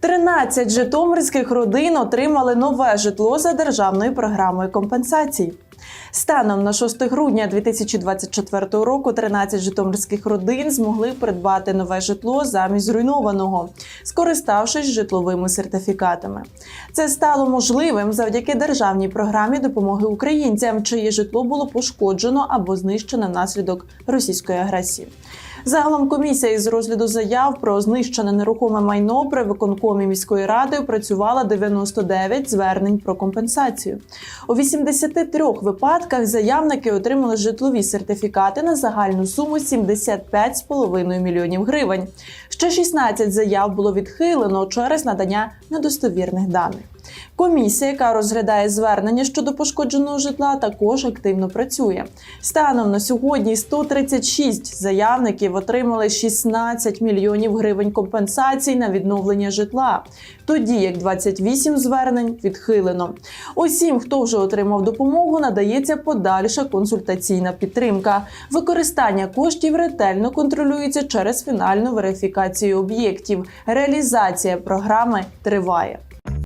13 житомирських родин отримали нове житло за державною програмою компенсацій. Станом на 6 грудня 2024 року 13 житомирських родин змогли придбати нове житло замість зруйнованого, скориставшись житловими сертифікатами. Це стало можливим завдяки державній програмі допомоги українцям, чиє житло було пошкоджено або знищено внаслідок російської агресії. Загалом комісія із розгляду заяв про знищене нерухоме майно при виконкомі міської ради працювала 99 звернень про компенсацію. У 83 випадках заявники отримали житлові сертифікати на загальну суму 75,5 мільйонів гривень. Ще 16 заяв було відхилено через надання недостовірних даних. Комісія, яка розглядає звернення щодо пошкодженого житла, також активно працює. Станом на сьогодні 136 заявників отримали 16 мільйонів гривень компенсацій на відновлення житла, тоді як 28 звернень відхилено. Усім, хто вже отримав допомогу, надається подальша консультаційна підтримка. Використання коштів ретельно контролюється через фінальну верифікацію об'єктів. Реалізація програми триває.